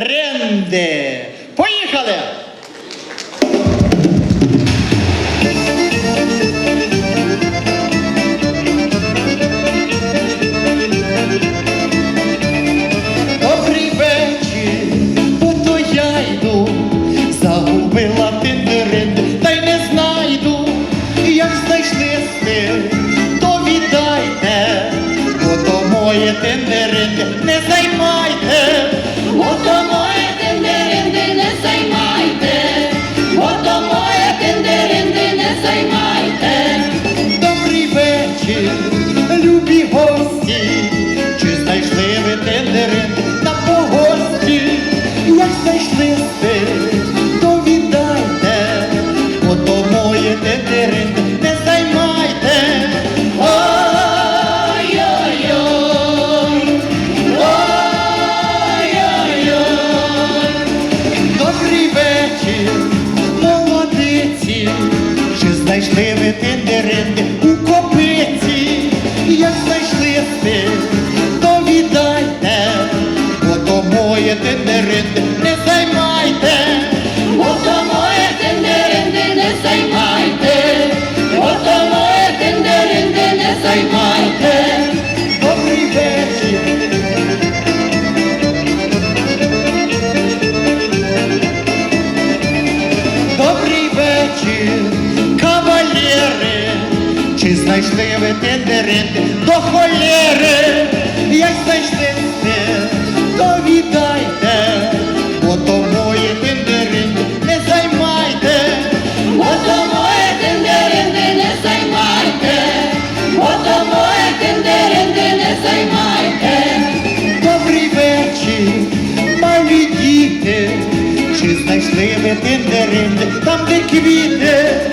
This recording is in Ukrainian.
ренди. Поїхали! Добрий вечір, знайшли ви тендеринди знайшли ви тендеринди до холєри? Як знайшли ви, то бо то моє тендеринди не займайте. Ото моє тендеринди не займайте, ото моє тендеринди не займайте. Добрий вечір, малі діти, чи знайшли ви тендеринди, там, де квіти?